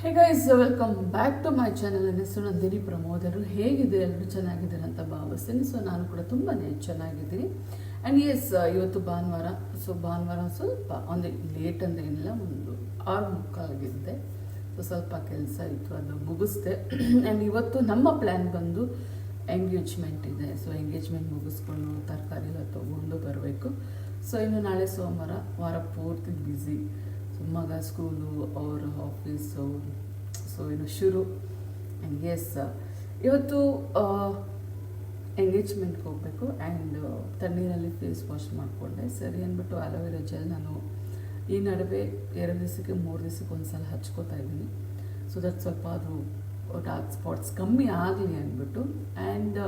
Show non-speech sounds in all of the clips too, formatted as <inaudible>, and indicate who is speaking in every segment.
Speaker 1: Hey guys welcome back to my channel ನನ್ನ ಹೆಸರು ಪ್ರಮೋದರು. ಹೇಗಿದೆ ಎಲ್ಲರೂ ಚೆನ್ನಾಗಿದ್ದಾರೆ ಅಂತ ಭಾವಿಸ್ತೀನಿ. ಸೊ ನಾನು ಕೂಡ ತುಂಬಾ ಚೆನ್ನಾಗಿದ್ದೀನಿ. ಆ್ಯಂಡ್ ಎಸ್ ಇವತ್ತು ಭಾನುವಾರ. ಸೊ ಭಾನುವಾರ ಸ್ವಲ್ಪ, ಒಂದು ಲೇಟ್ ಅಂದರೆ ಏನಿಲ್ಲ, ಒಂದು ಆರು ಮುಕ್ಕಾಗಿದ್ದೆ ಸೊ ಸ್ವಲ್ಪ ಕೆಲಸ ಇತ್ತು, ಅದು ಮುಗಿಸ್ದೆ. <clears throat> ಆ್ಯಂಡ್ ಇವತ್ತು ನಮ್ಮ ಪ್ಲ್ಯಾನ್ ಬಂದು ಎಂಗೇಜ್ಮೆಂಟ್ ಇದೆ. ಸೊ ಎಂಗೇಜ್ಮೆಂಟ್ ಮುಗಿಸ್ಕೊಂಡು ತರಕಾರಿ ಎಲ್ಲ ತೊಗೊಂಡು ಬರಬೇಕು. ಸೊ ಇನ್ನು ನಾಳೆ ಸೋಮವಾರ, ವಾರ ಪೂರ್ತಿ ಬ್ಯುಸಿ ಮಗ ಸ್ಕೂಲು ಅವ್ರ ಆಫೀಸು ಸೊ ಇನ್ನು ಶುರು ಆ್ಯಂಡ್ ಎಸ್ ಇವತ್ತು ಎಂಗೇಜ್ಮೆಂಟ್ಗೆ ಹೋಗಬೇಕು ಆ್ಯಂಡ್ ತಣ್ಣೀರಲ್ಲಿ ಫೇಸ್ ವಾಶ್ ಮಾಡಿಕೊಂಡೆ. ಸರಿ ಅಂದ್ಬಿಟ್ಟು ಅಲೋವೆರಾ ಜೆಲ್ ನಾನು ಈ ನಡುವೆ ಎರಡು ದಿವಸಕ್ಕೆ, ಮೂರು ದಿವಸಕ್ಕೆ ಒಂದು ಸಲ ಹಚ್ಕೋತಾ ಇದ್ದೀನಿ. ಸೊ ದಟ್ ಸ್ವಲ್ಪ ಅದು ಡಾರ್ಕ್ ಸ್ಪಾಟ್ಸ್ ಕಮ್ಮಿ ಆಗಲಿ ಅಂದ್ಬಿಟ್ಟು and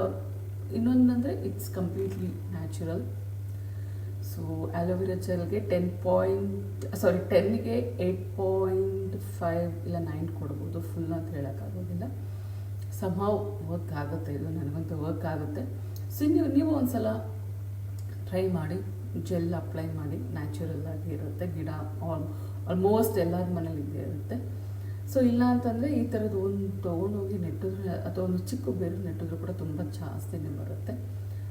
Speaker 1: ಇನ್ನೊಂದಂದರೆ it's completely natural so aloe vera ಜೆಲ್ಗೆ ten point sorry ಟೆನ್ಗೆ ಏಯ್ಟ್ ಪಾಯಿಂಟ್ ಫೈವ್ ಇಲ್ಲ ನೈನ್ ಕೊಡ್ಬೋದು. ಫುಲ್ ಅಂತ ಹೇಳೋಕ್ಕಾಗೋದಿಲ್ಲ ಸಮ್ಹಾವ್ ವರ್ಕ್ ಆಗುತ್ತೆ. ಇದು ನನಗಂತೂ ವರ್ಕ್ ಆಗುತ್ತೆ. ಸೊ ನೀವು ನೀವು ಒಂದು ಸಲ ಟ್ರೈ ಮಾಡಿ ಜೆಲ್ ಅಪ್ಲೈ ಮಾಡಿ ನ್ಯಾಚುರಲ್ ಆಗಿ ಇರುತ್ತೆ. ಗಿಡ ಆಲ್ ಆಲ್ಮೋಸ್ಟ್ ಎಲ್ಲರ ಮನೇಲಿ ಇದ್ದೇ ಇರುತ್ತೆ. ಸೊ ಇಲ್ಲ ಅಂತಂದರೆ ಈ ಥರದ್ದು ಒಂದು ತೊಗೊಂಡೋಗಿ ನೆಟ್ಟಿದ್ರೆ, ಅಥವಾ ಒಂದು ಚಿಕ್ಕ ಬೇರು ನೆಟ್ಟಿದ್ರು ಕೂಡ ತುಂಬ ಜಾಸ್ತಿನೇ ಬರುತ್ತೆ.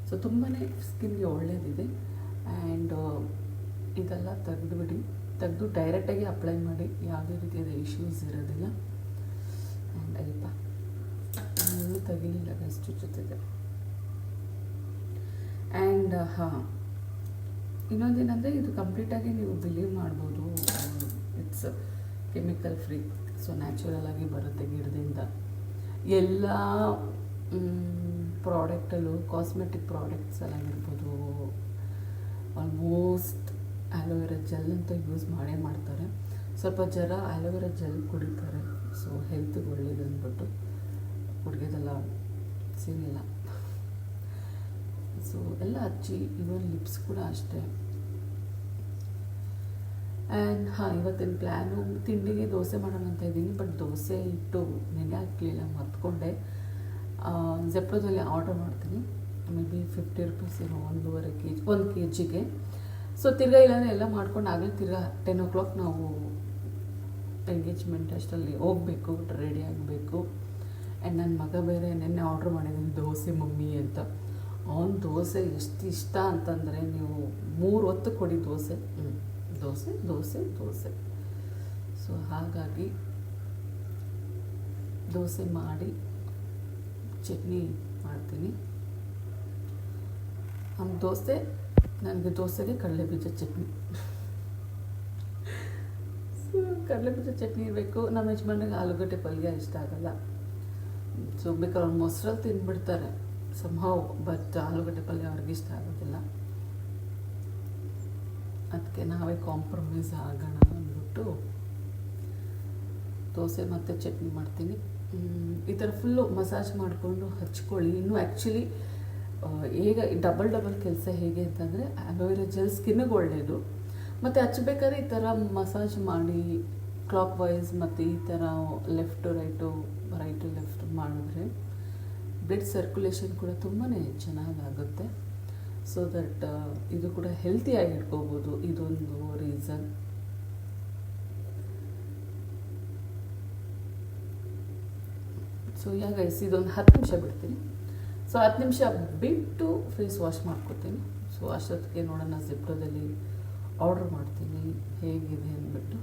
Speaker 1: ಸೊ ತುಂಬಾ ಸ್ಕಿನ್ಗೆ ಒಳ್ಳೆಯದಿದೆ ಆ್ಯಂಡ್ ಇದೆಲ್ಲ ತೆಗೆದುಬಿಡಿ. ತೆಗೆದು ಡೈರೆಕ್ಟಾಗಿ ಅಪ್ಲೈ ಮಾಡಿ. ಯಾವುದೇ ರೀತಿಯಾದ ಇಶ್ಯೂಸ್ ಇರೋದಿಲ್ಲ. ಆ್ಯಂಡ್ ಅಯ್ಯಪ್ಪ ಎಲ್ಲೂ ತೆಗಿಲಿಲ್ಲ ಎಷ್ಟು ಜೊತೆಗೆ. ಆ್ಯಂಡ್ ಹಾಂ. ಇನ್ನೊಂದೇನೆಂದರೆ ಇದು ಕಂಪ್ಲೀಟಾಗಿ ನೀವು ಬಿಲೀವ್ ಮಾಡ್ಬೋದು. It's chemical free so natural ಆಗಿ ಬರುತ್ತೆ ಗಿಡದಿಂದ. ಎಲ್ಲ ಪ್ರಾಡಕ್ಟಲ್ಲೂ ಕಾಸ್ಮೆಟಿಕ್ ಪ್ರಾಡಕ್ಟ್ಸ್ ಎಲ್ಲ ಇರ್ಬೋದು. ಆಲ್ಮೋಸ್ಟ್ ಆಲೋವೆರಾ ಜೆಲ್ ಅಂತ ಯೂಸ್ ಮಾಡೇ ಮಾಡ್ತಾರೆ. ಸ್ವಲ್ಪ ಜರ ಆಲೋವೆರಾ ಜೆಲ್ ಕುಡಿತಾರೆ. ಸೊ ಹೆಲ್ತ್ಗೆ ಒಳ್ಳೇದು ಅಂದ್ಬಿಟ್ಟು ಕುಡಿಯೋದೆಲ್ಲ ಸೀನಿಲ್ಲ ಸೊ ಎಲ್ಲ ಹಚ್ಚಿ ಇವನ್ ಲಿಪ್ಸ್ ಕೂಡ ಅಷ್ಟೇ. ಆ್ಯಂಡ್ ಹಾಂ, ಇವತ್ತಿನ ಪ್ಲ್ಯಾನು ತಿಂಡಿಗೆ ದೋಸೆ ಮಾಡೋಣ ಅಂತ ಇದ್ದೀನಿ. ಬಟ್ ದೋಸೆ ಇಟ್ಟು ನೆನೆ ಹಾಕಲಿಲ್ಲ, ಮರ್ತ್ಕೊಂಡೆ. ಜೆಪ್ಟೋದಲ್ಲಿ ಆರ್ಡರ್ ಮಾಡ್ತೀನಿ. ಮೇ ಬಿ ಫಿಫ್ಟಿ ರುಪೀಸ್ ಏನೋ ಒಂದೂವರೆ ಕೆ ಜಿ ಒಂದು ಕೆ ಜಿಗೆ ಸೊ ತಿರ್ಗಾ ಇಲ್ಲಾಂದರೆ ಎಲ್ಲ ಮಾಡ್ಕೊಂಡು ಆಗಲೇ ತಿರ್ಗಾ ಟೆನ್ ಓ ಕ್ಲಾಕ್ ನಾವು ಎಂಗೇಜ್ಮೆಂಟ್ ಅಷ್ಟರಲ್ಲಿ ಹೋಗಬೇಕು ರೆಡಿ ಆಗಬೇಕು. ಆ್ಯಂಡ್ ನನ್ನ ಮಗ ಬೇರೆ ನೆನ್ನೆ ಆರ್ಡ್ರ್ ಮಾಡಿದ್ದೀನಿ ದೋಸೆ ಮಮ್ಮಿ ಅಂತ. ಅವನ ದೋಸೆ ಎಷ್ಟು ಇಷ್ಟ ಅಂತಂದರೆ ನೀವು ಮೂರು ಹೊತ್ತು ಕೊಡಿ ದೋಸೆ. ದೋಸೆ ದೋಸೆ ದೋಸೆ. ಸೊ ಹಾಗಾಗಿ ದೋಸೆ ಮಾಡಿ ಚಟ್ನಿ ಮಾಡ್ತೀನಿ. ನಮ್ಮ ದೋಸೆ ನನಗೆ ದೋಸೆಗೆ ಕಡಲೆಬೀಜ ಚಟ್ನಿ ಸೊ ಕಡಲೆಬೀಜ ಚಟ್ನಿ ಇರಬೇಕು ನಮ್ಮ ಯಜಮಾನಿಗೆ ಆಲೂಗಡ್ಡೆ ಪಲ್ಯ ಇಷ್ಟ ಆಗಲ್ಲ ಸೊ ಬೇಕಾದ್ರೆ ಅವ್ರು ಮೊಸರಲ್ಲಿ ತಿಂದ್ಬಿಡ್ತಾರೆ ಸಂಭಾವ್ ಬಟ್ ಆಲೂಗಡ್ಡೆ ಪಲ್ಯ ಅವ್ರಿಗೆ ಇಷ್ಟ ಆಗೋದಿಲ್ಲ ಅದಕ್ಕೆ ನಾವೇ ಕಾಂಪ್ರಮೈಸ್ ಆಗೋಣ ಅಂದ್ಬಿಟ್ಟು ದೋಸೆ ಮತ್ತು ಚಟ್ನಿ ಮಾಡ್ತೀನಿ ಈ ಥರ ಫುಲ್ಲು ಮಸಾಜ್ ಮಾಡಿಕೊಂಡು ಹಚ್ಕೊಳ್ಳಿ ಇನ್ನೂ ಆ್ಯಕ್ಚುಲಿ ಈಗ ಡಬಲ್ ಡಬಲ್ ಕೆಲಸ ಹೇಗೆ ಅಂತಂದರೆ ಅಲೋವೆರಾ ಜೆಲ್ ಸ್ಕಿನ್ನಿಗೆ ಒಳ್ಳೆಯದು ಮತ್ತು ಹಚ್ಬೇಕಾದ್ರೆ ಈ ಥರ ಮಸಾಜ್ ಮಾಡಿ ಕ್ಲಾಕ್ ವೈಸ್ ಮತ್ತು ಈ ಥರ ಲೆಫ್ಟು ರೈಟು ರೈಟು ಲೆಫ್ಟ್ ಮಾಡಿದ್ರೆ ಬ್ಲಡ್ ಸರ್ಕ್ಯುಲೇಷನ್ ಕೂಡ ತುಂಬಾ ಚೆನ್ನಾಗಾಗುತ್ತೆ. ಸೊ ದಟ್ ಇದು ಕೂಡ ಹೆಲ್ತಿಯಾಗಿ ಇಟ್ಕೋಬೋದು. ಇದೊಂದು ರೀಸನ್ ಸೊ ಗೈಸ್ ಇದೊಂದು ಹತ್ತು ನಿಮಿಷ ಬಿಡ್ತೀನಿ. ಸೊ ಹತ್ತು ನಿಮಿಷ ಬಿಟ್ಟು ಫೇಸ್ ವಾಶ್ ಮಾಡ್ಕೊತೀನಿ. ಸೊ ಅಷ್ಟೊತ್ತಿಗೆ ನೋಡೋಣ ಜಿಪ್ಟೋದಲ್ಲಿ ಆರ್ಡ್ರ್ ಮಾಡ್ತೀನಿ. ಹೇಗಿದೆ ಅಂದ್ಬಿಟ್ಟು.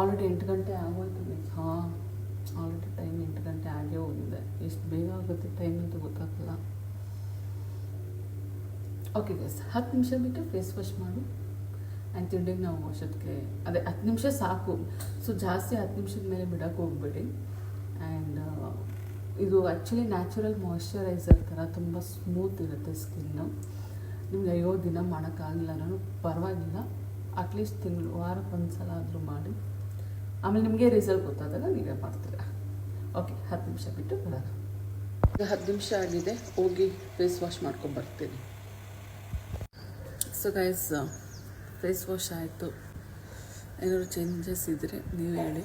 Speaker 1: ಆಲ್ರೆಡಿ ಎಂಟು ಗಂಟೆ ಆಗೋಯ್ತು ಲೈಕ್ ಹಾಂ ಆಲ್ರೆಡಿ ಟೈಮ್ ಎಂಟು ಗಂಟೆ ಆಗೇ ಹೋಗಿದೆ. ಎಷ್ಟು ಬೇಗ ಆಗುತ್ತೆ ಟೈಮ್ ಅಂತ ಗೊತ್ತಾಗಲ್ಲ ಓಕೆ ಗೈಸ್ ಹತ್ತು ನಿಮಿಷ ಬಿಟ್ಟು ಫೇಸ್ ವಾಶ್ ಮಾಡು. ಆ್ಯಂಡ್ ತಿಂಡಿಗೆ ನಾವು ವರ್ಷಕ್ಕೆ ಅದೇ ಹತ್ತು ನಿಮಿಷ ಸಾಕು. ಸೊ ಜಾಸ್ತಿ ಹತ್ತು ನಿಮಿಷದ ಮೇಲೆ ಬಿಡೋಕ್ಕೆ ಹೋಗ್ಬೇಡಿ. ಆ್ಯಂಡ್ ಇದು ಆ್ಯಕ್ಚುಲಿ ನ್ಯಾಚುರಲ್ ಮಾಯಶ್ಚರೈಸರ್ ಥರ ತುಂಬ ಸ್ಮೂತ್ ಇರುತ್ತೆ ಸ್ಕಿನ್ನು ನಿಮ್ಗೆ ಅಯ್ಯೋ, ದಿನ ಮಾಡೋಕ್ಕಾಗಿಲ್ಲ ನಾನು ಪರವಾಗಿಲ್ಲ. ಅಟ್ಲೀಸ್ಟ್ ತಿಂಗಳು, ವಾರಕ್ಕೆ ಒಂದು ಸಲ ಆದರೂ ಮಾಡಿ. ಆಮೇಲೆ ನಿಮಗೆ ರಿಸಲ್ಟ್ ಗೊತ್ತಾದಾಗ ನೀವೇ ಮಾಡ್ತೀರಾ. ಓಕೆ ಹತ್ತು ನಿಮಿಷ ಬಿಟ್ಟು ಬರೋಣ. ಈಗ ಹತ್ತು ನಿಮಿಷ ಆಗಿದೆ. ಹೋಗಿ ಫೇಸ್ ವಾಶ್ ಮಾಡ್ಕೊಂಡು ಬರ್ತೀನಿ. ಸೊ ಗೈಸ್ ಫೇಸ್ ವಾಶ್ ಆಯಿತು ಏನಾದ್ರು ಚೇಂಜಸ್ ಇದ್ದರೆ ನೀವು ಹೇಳಿ.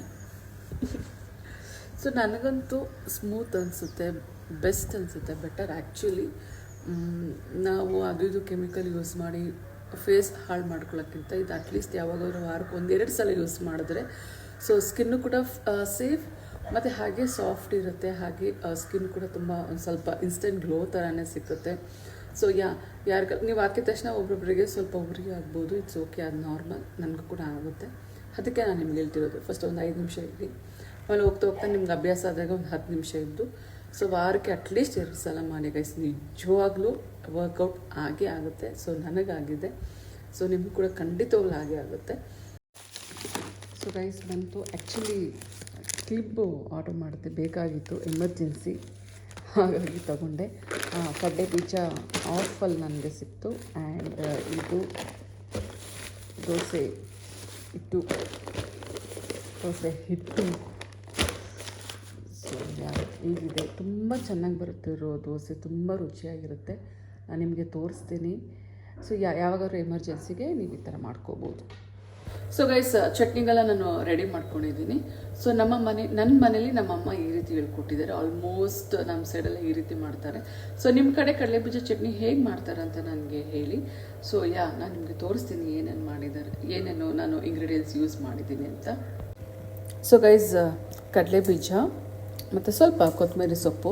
Speaker 1: ಸೊ ನನಗಂತೂ ಸ್ಮೂತ್ ಅನಿಸುತ್ತೆ ಬೆಸ್ಟ್ ಅನಿಸುತ್ತೆ ಬೆಟರ್ ಆ್ಯಕ್ಚುಲಿ ನಾವು ಅದು ಇದು ಕೆಮಿಕಲ್ ಯೂಸ್ ಮಾಡಿ ಫೇಸ್ ಹಾಳು ಮಾಡ್ಕೊಳ್ಳೋಕ್ಕಿಂತ ಇದು ಅಟ್ಲೀಸ್ಟ್ ಯಾವಾಗಾದ್ರೂ ವಾರಕ್ಕೆ ಒಂದೆರಡು ಸಲ ಯೂಸ್ ಮಾಡಿದ್ರೆ. ಸೊ ಸ್ಕಿನ್ನು ಕೂಡ ಸೇಫ್ ಮತ್ತು ಹಾಗೆ ಸಾಫ್ಟ್ ಇರುತ್ತೆ, ಹಾಗೆ ಸ್ಕಿನ್ ಕೂಡ ತುಂಬ ಒಂದು ಸ್ವಲ್ಪ ಇನ್ಸ್ಟೆಂಟ್ ಗ್ಲೋ ಥರನೇ ಸಿಕ್ಕುತ್ತೆ. ಸೊ ಯಾ ಯಾರ ನೀವು ಹಾಕಿದ ತಕ್ಷಣ ಒಬ್ಬೊಬ್ಬರಿಗೆ ಸ್ವಲ್ಪ ಒಬ್ಬರಿಗೆ ಆಗ್ಬೋದು ಇಟ್ಸ್ ಓಕೆ ಅದು ನಾರ್ಮಲ್ ನನಗೂ ಕೂಡ ಆಗುತ್ತೆ. ಅದಕ್ಕೆ ನಾನು ನಿಮ್ಗೆ ಹೇಳ್ತಿರೋದು ಫಸ್ಟ್ ಒಂದು ಐದು ನಿಮಿಷ ಇರಲಿ ಆಮೇಲೆ ಹೋಗ್ತಾ ಹೋಗ್ತಾ ನಿಮ್ಗೆ ಅಭ್ಯಾಸ ಆದಾಗ ಒಂದು ಹತ್ತು ನಿಮಿಷ ಇದ್ದು ಸೊ ವಾರಕ್ಕೆ ಅಟ್ಲೀಸ್ಟ್ ಎರಡು ಸಲ ಮಾಡಿ ಗೈಸ್ ನಿಜವಾಗ್ಲೂ ವರ್ಕೌಟ್ ಆಗೇ ಆಗುತ್ತೆ. ಸೊ ನನಗಾಗಿದೆ. ಸೊ ನಿಮಗೂ ಕೂಡ ಖಂಡಿತವಾಗ್ಲೂ ಆಗೇ ಆಗುತ್ತೆ. ಸೊ ಗೈಸ್ ಬಂತು. ಆ್ಯಕ್ಚುಲಿ ಕ್ಲಿಪ್ಪು ಆರ್ಡರ್ ಮಾಡಿದೆ, ಬೇಕಾಗಿತ್ತು ಎಮರ್ಜೆನ್ಸಿ ಹಾಗಾಗಿ ತಗೊಂಡೆ. ಕಡ್ಡೆ ಬೀಜ ಆಫಲ್ಲಿ ನನಗೆ ಸಿಕ್ತು. ಆ್ಯಂಡ್ ಇದು ದೋಸೆ ಹಿಟ್ಟು. ದೋಸೆ ಹಿಟ್ಟು. ಸೊ ಈಗಿದೆ ತುಂಬ ಚೆನ್ನಾಗಿ ಬರುತ್ತೆ ರೋ ದೋಸೆ. ತುಂಬ ರುಚಿಯಾಗಿರುತ್ತೆ. ನಾನು ನಿಮಗೆ ತೋರಿಸ್ತೀನಿ. ಸೊ ಯಾವಾಗಾದ್ರೂ ಎಮರ್ಜೆನ್ಸಿಗೆ ನೀವು ಈ ಥರ ಮಾಡ್ಕೋಬೋದು. ಸೊ ಗೈಸ್ ಚಟ್ನಿಗೆಲ್ಲ ನಾನು ರೆಡಿ ಮಾಡ್ಕೊಂಡಿದ್ದೀನಿ. ಸೊ ನಮ್ಮ ಮನೆ ನನ್ನ ಮನೇಲಿ ನಮ್ಮಮ್ಮ ಈ ರೀತಿ ಹೇಳ್ಕೊಟ್ಟಿದ್ದಾರೆ. ಆಲ್ಮೋಸ್ಟ್ ನಮ್ಮ ಸೈಡೆಲ್ಲ ಈ ರೀತಿ ಮಾಡ್ತಾರೆ. ಸೊ ನಿಮ್ಮ ಕಡೆ ಕಡಲೆಬೀಜ ಚಟ್ನಿ ಹೇಗೆ ಮಾಡ್ತಾರೆ ಅಂತ ನನಗೆ ಹೇಳಿ. ಸೊ ಯಾ, ನಾನು ನಿಮಗೆ ತೋರಿಸ್ತೀನಿ ಏನೇನು ಮಾಡಿದ್ದಾರೆ, ಏನೇನು ನಾನು ಇಂಗ್ರೀಡಿಯೆಂಟ್ಸ್ ಯೂಸ್ ಮಾಡಿದ್ದೀನಿ ಅಂತ. ಸೊ ಗೈಸ್ ಕಡಲೆ ಬೀಜ ಮತ್ತು ಸ್ವಲ್ಪ ಕೊತ್ತಂಬರಿ ಸೊಪ್ಪು,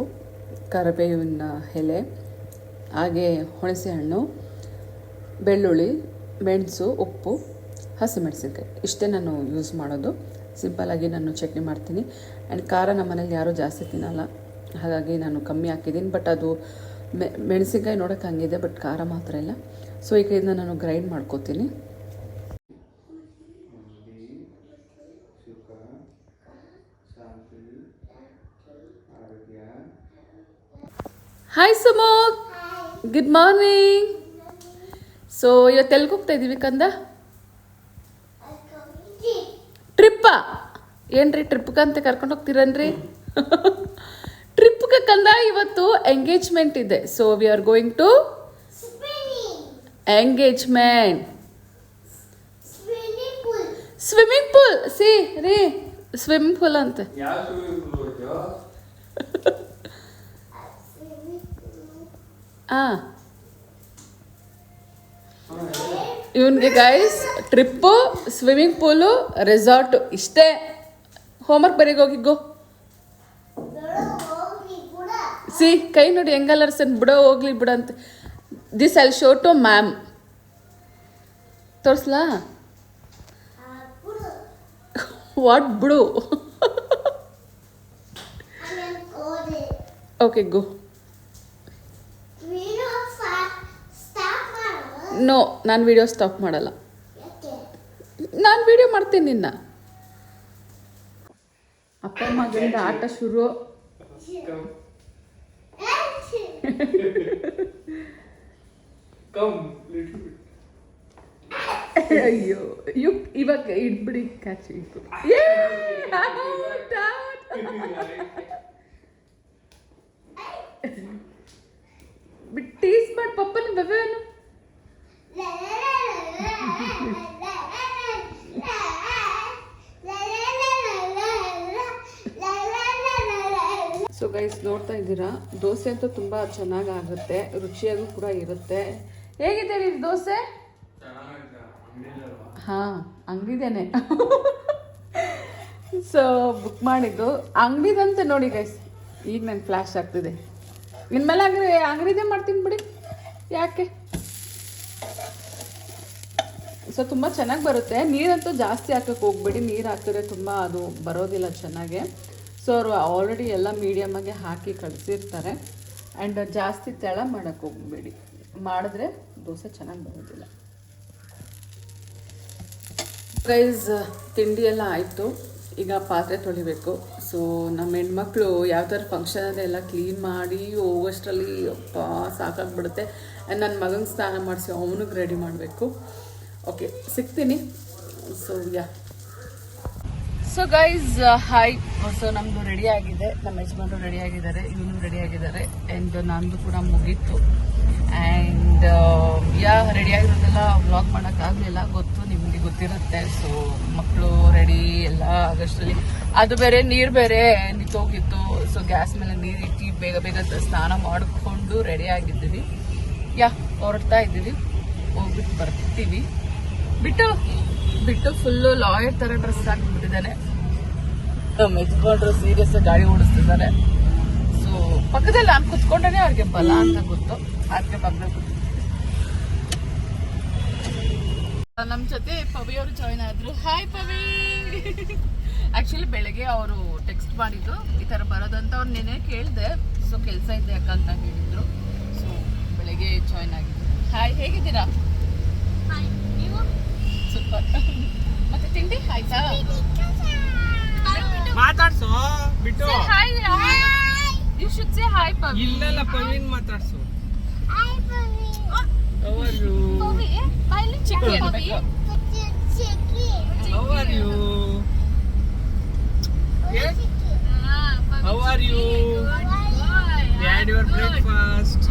Speaker 1: ಕರಿಬೇವಿನ ಎಲೆ, ಹಾಗೆ ಹುಣಸೆ ಹಣ್ಣು ಬೆಳ್ಳುಳ್ಳಿ, ಮೆಣಸು, ಉಪ್ಪು ಹಸಿಮೆಣಸಿನ್ಕಾಯಿ. ಇಷ್ಟೇ ನಾನು ಯೂಸ್ ಮಾಡೋದು. ಸಿಂಪಲ್ಲಾಗಿ ನಾನು ಚಟ್ನಿ ಮಾಡ್ತೀನಿ. ಆ್ಯಂಡ್ ಖಾರ ನಮ್ಮ ಮನೇಲಿ ಯಾರೂ ಜಾಸ್ತಿ ತಿನ್ನಲ್ಲ. ಹಾಗಾಗಿ ನಾನು ಕಮ್ಮಿ ಹಾಕಿದ್ದೀನಿ. ಬಟ್ ಅದು ಮೆ ಮೆಣಸಿನ್ಕಾಯಿ ನೋಡೋಕೆ ಹಂಗಿದೆ ಬಟ್ ಖಾರ ಮಾತ್ರ ಇಲ್ಲ. ಸೊ ಈಗ ಇದನ್ನ ನಾನು ಗ್ರೈಂಡ್ ಮಾಡ್ಕೋತೀನಿ. Hi Sumo good morning so ಇವತ್ತು ಎಲ್ಗೆ ಹೋಗ್ತಾ ಇದ್ದೀವಿ ಕಂದ ಟ್ರಿಪ್ಪ ಏನ್ರಿ ಟ್ರಿಪ್ಗಂತ ಕರ್ಕೊಂಡು ಹೋಗ್ತೀರನ್ರಿ? ಟ್ರಿಪ್ಗೆ ಕಂದ ಇವತ್ತು ಎಂಗೇಜ್ಮೆಂಟ್ ಇದೆ. So we are going to engagement swimming pool C ರೀ ಸ್ವಿಮ್ಮಿಂಗ್ ಪೂಲ್ ಅಂತ. ಹಾಂ ಇವನಿಗೆ guys trip swimming pool resort ಇಷ್ಟೇ. ಹೋಮ್ವರ್ಕ್ ಬರೀಗ ಹೋಗಿಗೋ ಸಿ, ಕೈ ನೋಡಿ ಹೆಂಗಲ್ಲರ್ಸನ್ ಬಿಡೋ ಹೋಗ್ಲಿ ಬಿಡ ಅಂತ. This I'll show to ma'am ತೋರಿಸ್ಲಾ? What ಬಿಡು. Okay go. ನೋ ನಾನು ವಿಡಿಯೋ ಸ್ಟಾಪ್ ಮಾಡಲ್ಲ. ನಾನು ವಿಡಿಯೋ ಮಾಡ್ತೀನಿ ನಿನ್ನ. ಅಪ್ಪ ಮಗನಿಂದ ಆಟ ಶುರು.
Speaker 2: ಕಮ್ ಲಿಟಲ್
Speaker 1: ಅಯ್ಯೋ ಯು ಇವಾಗ ಇಡ್ಬಿಡಿ ಕ್ಯಾಚ್ ಇತ್ತು ಬಿಟ್ಟು ಟೀಸ್ ಮಾಡಿ ಪಪ್ಪನ ಬೆವೇನು <laughs> ಗೈಸ್ ನೋಡ್ತಾ ಇದ್ದೀರಾ? ದೋಸೆ ಅಂತೂ ತುಂಬ ಚೆನ್ನಾಗಿ ಆಗುತ್ತೆ ರುಚಿಯಾಗೂ ಕೂಡ ಇರುತ್ತೆ. ಹೇಗಿದೆ ರೀ ದೋಸೆ? ಹಾಂ, ಅಂಗಡಿದೇನೆ. ಸೊ ಬುಕ್ ಮಾಡಿದ್ದು. ಅಂಗಡಿದಂತೆ ನೋಡಿ ಗೈಸ್ ಈಗ ನಂಗೆ ಫ್ಲ್ಯಾಶ್ ಆಗ್ತಿದೆ. ಇನ್ಮೇಲೆ ಅಂಗಡಿ ಅಂಗಡಿದೇ ಮಾಡ್ತೀನಿ ಬಿಡಿ. ಯಾಕೆ? ಸೊ ತುಂಬ ಚೆನ್ನಾಗಿ ಬರುತ್ತೆ. ನೀರಂತೂ ಜಾಸ್ತಿ ಹಾಕಕ್ಕೆ ಹೋಗ್ಬೇಡಿ. ನೀರು ಹಾಕಿದ್ರೆ ತುಂಬ ಅದು ಬರೋದಿಲ್ಲ ಚೆನ್ನಾಗೆ. ಸೊ ಅವರು ಆಲ್ರೆಡಿ ಎಲ್ಲ ಮೀಡಿಯಮಾಗೆ ಹಾಕಿ ಕಳಿಸಿರ್ತಾರೆ. ಆ್ಯಂಡ್ ಜಾಸ್ತಿ ತೆಳ ಮಾಡೋಕ್ಕೆ ಹೋಗ್ಬೇಡಿ. ಮಾಡಿದ್ರೆ ದೋಸೆ ಚೆನ್ನಾಗಿ ಬರೋದಿಲ್ಲ. ಪ್ರೈಸ್ ತಿಂಡಿ ಎಲ್ಲ ಆಯಿತು. ಈಗ ಪಾತ್ರೆ ತೊಳಿಬೇಕು. ಸೊ ನಮ್ಮ ಹೆಣ್ಮಕ್ಳು ಯಾವ ಥರ ಫಂಕ್ಷನ್ ಎಲ್ಲ ಕ್ಲೀನ್ ಮಾಡಿ ಹೋಗೋಷ್ಟರಲ್ಲಿ ಅಪ್ಪ ಸಾಕಾಗ್ಬಿಡುತ್ತೆ. ಆ್ಯಂಡ್ ನನ್ನ ಮಗನಿಗೆ ಸ್ನಾನ ಮಾಡಿಸಿ, ಅವನಿಗೆ ರೆಡಿ ಮಾಡಬೇಕು. ಓಕೆ ಸಿಗ್ತೀನಿ. So yeah so guys hi so ನಮ್ಮದು ರೆಡಿ ಆಗಿದೆ. ನಮ್ಮ ಯಜಮಾನ್ರು ರೆಡಿ ಆಗಿದ್ದಾರೆ. ಇವನು ರೆಡಿ ಆಗಿದ್ದಾರೆ. ಆ್ಯಂಡ್ ನಂದು ಕೂಡ ಮುಗೀತು. ಆ್ಯಂಡ್ ಯಾ ರೆಡಿ ಆಗಿರೋದೆಲ್ಲ ವ್ಲಾಗ್ ಮಾಡೋಕ್ಕಾಗಲಿಲ್ಲ ಗೊತ್ತು ನಿಮಗೆ ಗೊತ್ತಿರುತ್ತೆ. ಸೊ ಮಕ್ಕಳು ರೆಡಿ ಎಲ್ಲ ಆಗಷ್ಟರಲ್ಲಿ ಅದು ಬೇರೆ, ನೀರು ಬೇರೆ ನಿಂತೋಗಿತ್ತು. ಸೊ ಗ್ಯಾಸ್ ಮೇಲೆ ನೀರು ಬೇಗ ಬೇಗ ಸ್ನಾನ ಮಾಡಿಕೊಂಡು ರೆಡಿ ಆಗಿದ್ದೀವಿ. ಯಾ, ಹೊರಡ್ತಾ ಇದ್ದೀವಿ. ಹೋಗ್ಬಿಟ್ಟು ಬರ್ತೀವಿ. ಬಿಟ್ಟು ಬಿಟ್ಟು ಫುಲ್ಲು ಲಾಯರ್ ತರ ಡ್ರೆಸ್ ಹಾಕಿಬಿಟ್ಟಿದ್ದಾನೆ. ಮೆಚ್ಕೊಂಡ್ರು ಸೀರಿಯಸ್ ಗಾಡಿ ಓಡಿಸ್ತಿದ್ದಾರೆ. ಸೊ ಪಕ್ಕದಲ್ಲಿ ನಾನು ಕುತ್ಕೊಂಡೇ ಅವ್ರಿಗೆ ಬಲ ಅಂತ ಗೊತ್ತು. ಅದಕ್ಕೆ ಪಕ್ಕದಲ್ಲಿ ನಮ್ಮ ನಮ್ ಜೊತೆ ಪವಿ ಅವರು ಜಾಯ್ನ್ ಆದ್ರು. ಹಾಯ್ ಪವಿ. ಆಕ್ಚುಲಿ ಬೆಳಗ್ಗೆ ಅವರು ಟೆಕ್ಸ್ಟ್ ಮಾಡಿದ್ರು. ಈ ತರ ಬರೋದಂತ ಅವ್ರು ನೆನೆ ಕೇಳಿದೆ. ಸೊ ಕೆಲಸ ಇದೆ ಅಕ್ಕ ಅಂತ ಹೇಳಿದ್ರು. ಸೊ ಬೆಳಗ್ಗೆ ಜಾಯ್ನ್ ಆಗಿದ್ರು. ಹಾಯ್ ಹೇಗಿದ್ದೀರಾ? ಸೂಪರ್ ಮತ್ತೆ ತಿಂಡಿ ಆಯ್ತಾ?
Speaker 3: ಮಾತಾಡ್ಸು. ಬಿಟ್ಟು.
Speaker 1: Hi you should say hi Pavi
Speaker 3: ಇಲ್ಲಲ್ಲ ಪವಿನ್ ಮಾತಾಡ್ಸು. ಅವರು
Speaker 1: ಚಿಕ್ಕ ಇರ್ಬೇಕು.
Speaker 3: How are you how are you had your breakfast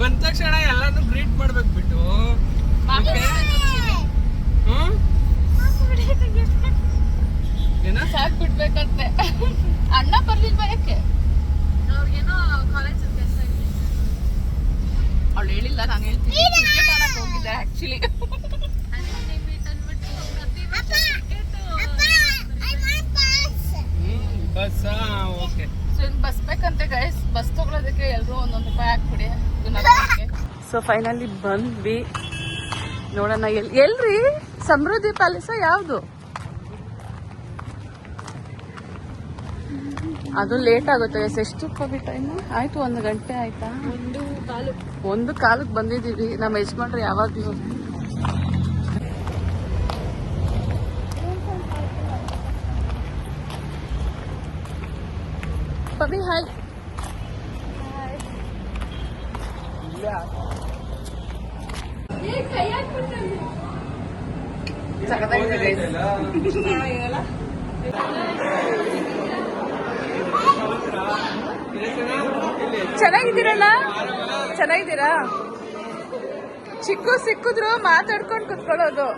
Speaker 3: ಬಂದ ತಕ್ಷಣ ಎಲ್ಲಾನು ಗ್ರೀಟ್ ಮಾಡ್ಬೇಕು ಬಿಟ್ಟು ಹ್ಮ್ ಏನ
Speaker 1: ಸಾಕ್ ಬಿಡ್ಬೇಕಂತೆ ಅಣ್ಣ ಬರ್ಲಿಲ್ವಾ ಯಾಕೆ? ಅವಳು ಹೇಳಿಲ್ಲ ನಾನು ಹೇಳ್ತೀನಿ. ಕ್ರಿಕೆಟ್ ಆಡಕ್ ಹೋಗಿದ್ದೆ ಆಕ್ಚುಲಿ
Speaker 3: ಹ್ಮ್ ಬಸ್ ಓಕೆ
Speaker 1: ಸೊ ಇನ್ನು ಬಸ್ ಬೇಕಂತೆ ಗೈಸ್ ಬಸ್ ತಗೊಳೋದಕ್ಕೆ ಎಲ್ಲರೂ ಒಂದೊಂದು ರೂಪಾಯಿ ಹಾಕ್ಬಿಡಿ. ಸೊ ಫೈನಲಿ ಬಂದ್ವಿ. ನೋಡೋಣ ಎಲ್ ಎಲ್ರಿ? ಸಮೃದ್ಧಿ ಪ್ಯಾಲೇಸ ಯಾವುದು? ಅದು ಲೇಟ್ ಆಗುತ್ತೆ ಎಸ್ ಎಷ್ಟು ಕೋವಿಡ್ ಟೈಮ್ ಆಯ್ತು ಒಂದು ಗಂಟೆ ಆಯ್ತಾ? ಒಂದು ಕಾಲು. ಒಂದು ಕಾಲಕ್ಕೆ ಬಂದಿದ್ದೀವಿ. ನಮ್ಮ ಯಜಮಾನ್ರು ಯಾವಾಗಲೂ. ಪವಿ ಹಾಯ್ ಸಖತ್ತಾಗಿದೆ. ಚೆನ್ನಾಗಿದ್ದೀರಲ್ಲ ಚೆನ್ನಾಗಿದ್ದೀರಾ? ಚಿಕ್ಕು ಸಿಕ್ಕಿದ್ರು ಮಾತಾಡ್ಕೊಂಡು ಕುತ್ಕೊಳ್ಳೋದು.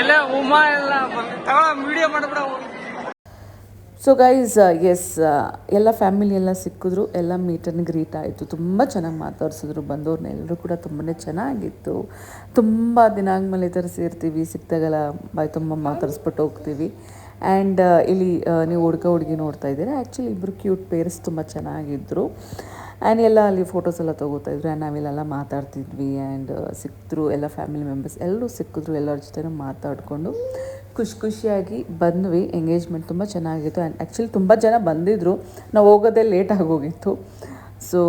Speaker 3: ಎಲ್ಲ ಉಮಾ ಎಲ್ಲ ತಗೊಳ ವಿಡಿಯೋ ಮಾಡ್ಬಿಡ
Speaker 1: ಸೊ ಗೈಸ್ ಎಸ್ uh, ಎಲ್ಲ ಫ್ಯಾಮಿಲಿ ಎಲ್ಲ ಸಿಕ್ಕಿದ್ರು ಎಲ್ಲ ಮೀಟ್ ಆ್ಯಂಡ್ ಗ್ರೀಟ್ ಆಯಿತು. ತುಂಬ ಚೆನ್ನಾಗಿ ಮಾತಾಡ್ಸಿದ್ರು ಬಂದವ್ರನ್ನ ಎಲ್ಲರೂ ಕೂಡ ತುಂಬಾ ಚೆನ್ನಾಗಿತ್ತು. ತುಂಬ ದಿನ ಆದಮೇಲೆ ಈ ಥರ ಸೇರ್ತೀವಿ ಸಿಕ್ತಾಗೆಲ್ಲ ಬಾಯ್ ತುಂಬ ಮಾತಾಡಿಸ್ಬಿಟ್ಟು ಹೋಗ್ತೀವಿ. ಆ್ಯಂಡ್ ಇಲ್ಲಿ ನೀವು ಹುಡುಗ ಹುಡುಗಿ ನೋಡ್ತಾ ಇದ್ದೀರಾ. ಆ್ಯಕ್ಚುಲಿ ಇಬ್ಬರು ಕ್ಯೂಟ್ ಪೇರ್ಸ್ ತುಂಬ ಚೆನ್ನಾಗಿದ್ದರು ಆ್ಯಂಡ್ ಎಲ್ಲ ಅಲ್ಲಿ ಫೋಟೋಸ್ ಎಲ್ಲ ತೊಗೋತಾ ಇದ್ರು. ಆ್ಯಂಡ್ ನಾವಿಲ್ಲೆಲ್ಲ ಮಾತಾಡ್ತಿದ್ವಿ. ಆ್ಯಂಡ್ ಸಿಕ್ಕಿದ್ರು ಎಲ್ಲ ಫ್ಯಾಮಿಲಿ ಮೆಂಬರ್ಸ್ ಎಲ್ಲರೂ ಸಿಕ್ಕಿದ್ರು ಎಲ್ಲರ ಜೊತೆ ಮಾತಾಡಿಕೊಂಡು. ಖುಷಿ ಖುಷಿಯಾಗಿ ಬಂದ್ವಿ. ಎಂಗೇಜ್ಮೆಂಟ್ ತುಂಬ ಚೆನ್ನಾಗಿತ್ತು. ಆ್ಯಂಡ್ ಆ್ಯಕ್ಚುಲಿ ತುಂಬ ಜನ ಬಂದಿದ್ದರು ನಾವು ಹೋಗೋದೇ ಲೇಟ್ ಆಗೋಗಿತ್ತು. ಸೊ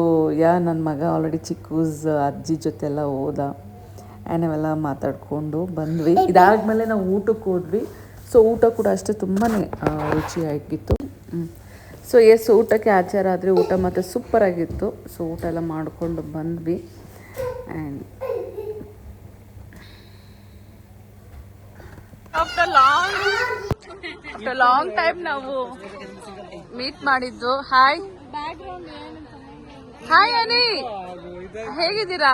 Speaker 1: ಯಾ ನನ್ನ ಮಗ ಆಲ್ರೆಡಿ ಚಿಕ್ಕೂಸ್ ಅಜ್ಜಿ ಜೊತೆ ಎಲ್ಲ ಹೋದ. ಆ್ಯಂಡ್ ಅವೆಲ್ಲ ಮಾತಾಡಿಕೊಂಡು ಬಂದ್ವಿ. ಇದಾದಮೇಲೆ ನಾವು ಊಟಕ್ಕೆ ಹೋದ್ವಿ. ಸೊ ಊಟ ಕೂಡ ಅಷ್ಟೇ ತುಂಬಾ ರುಚಿಯಾಗಿತ್ತು. ಸೊ ಎಸ್ ಊಟಕ್ಕೆ ಆಚಾರ ಆದರೆ ಊಟ ಮತ್ತು ಸೂಪರ್ ಆಗಿತ್ತು. ಸೊ ಊಟ ಎಲ್ಲ ಮಾಡಿಕೊಂಡು ಬಂದ್ವಿ. And after long long time ನಾವು ಮೀಟ್ ಮಾಡಿದ್ದು. ಹಾಯ್ ಹಾಯ್ ಅನಿ ಹೇಗಿದ್ದೀರಾ?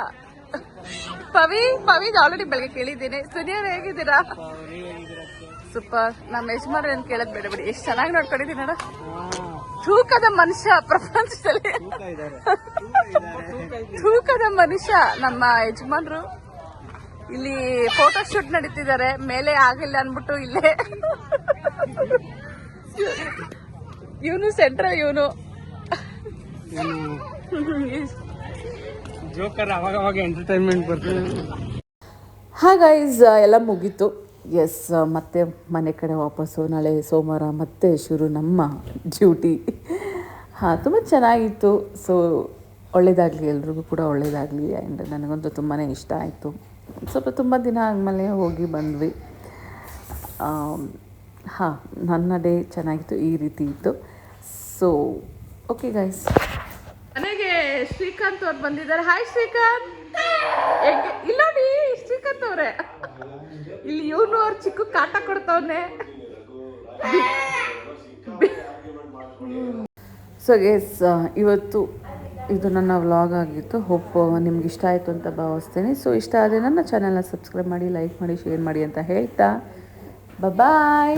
Speaker 1: ಪವಿ ಪವಿ ಆಲ್ರೆಡಿ ಬೆಳಗ್ಗೆ ಕೇಳಿದ್ದೀನಿ. ಸುನಿಯರ್ ಹೇಗಿದ್ದೀರಾ? ಸೂಪರ್ ನಮ್ಮ ಯಜಮಾನ್ರು ಏನ್ ಕೇಳದ್ ಬೇಡ ಬಿಡಿ. ಎಷ್ಟು ಚೆನ್ನಾಗಿ ನೋಡ್ಕೊಂಡಿದ್ದೀನಿ ನೋಡ. ತೂಕದ ಮನುಷ್ಯ ಪ್ರಪಂಚದಲ್ಲಿ. ತೂಕದ ಮನುಷ್ಯ ನಮ್ಮ ಯಜಮಾನ್ರು. ಇಲ್ಲಿ ಫೋಟೋ ಶೂಟ್ ನಡೀತಿದ್ದಾರೆ. ಮೇಲೆ ಆಗಿಲ್ಲ ಅನ್ಬಿಟ್ಟು ಇಲ್ಲೇ. ಇವನು ಸೆಂಟ್ರಲ್ ಇವನು?
Speaker 3: ಜೋಕರ್ ಅವಾಗ ಅವಾಗ ಎಂಟರ್ಟೈನ್ಮೆಂಟ್ ಬರ್ತದೆ.
Speaker 1: ಹಾಗೈಸ್ ಎಲ್ಲ ಮುಗೀತು. ಎಸ್ ಮತ್ತೆ ಮನೆ ಕಡೆ ವಾಪಸ್ಸು ನಾಳೆ ಸೋಮವಾರ ಮತ್ತೆ ಶುರು ನಮ್ಮ ಡ್ಯೂಟಿ ಹಾಂ ತುಂಬ ಚೆನ್ನಾಗಿತ್ತು. ಸೊ ಒಳ್ಳೇದಾಗಲಿ ಎಲ್ರಿಗೂ ಕೂಡ ಒಳ್ಳೇದಾಗಲಿ. ಆ್ಯಂಡ್ ನನಗಂತೂ ತುಂಬಾ ಇಷ್ಟ ಆಯಿತು. ಸ್ವಲ್ಪ ತುಂಬ ದಿನ ಆದಮೇಲೆ ಹೋಗಿ ಬಂದ್ವಿ. ಹಾಂ ನನ್ನ ಡೇ ಚೆನ್ನಾಗಿತ್ತು ಈ ರೀತಿ ಇತ್ತು. ಸೊ ಓಕೆ ಗೈಸ್ ಮನೆಗೆ ಶ್ರೀಕಾಂತ್ ಅವ್ರು ಬಂದಿದ್ದಾರೆ. ಹಾಯ್ ಶ್ರೀಕಾಂತ್. ಇಲ್ಲ ನೀ ಶ್ರೀಕಾಂತ್ ಅವರೇ. ಇಲ್ಲಿ ಇವನು ಅವ್ರ ಚಿಕ್ಕ ಕಾಟ ಕೊಡ್ತವನೆ. ಸೊ ಎಸ್ ಇವತ್ತು ಇದು ನನ್ನ ವ್ಲಾಗ್ ಆಗಿತ್ತು. ಹೋಪ್ ನಿಮ್ಗೆ ಇಷ್ಟ ಆಯಿತು ಅಂತ ಭಾವಿಸ್ತೀನಿ. ಸೊ ಇಷ್ಟ ಆದರೆ ನನ್ನ ಚಾನಲ್ನ ಸಬ್ಸ್ಕ್ರೈಬ್ ಮಾಡಿ ಲೈಕ್ ಮಾಡಿ ಶೇರ್ ಮಾಡಿ ಅಂತ ಹೇಳ್ತಾ. ಬಾಯ್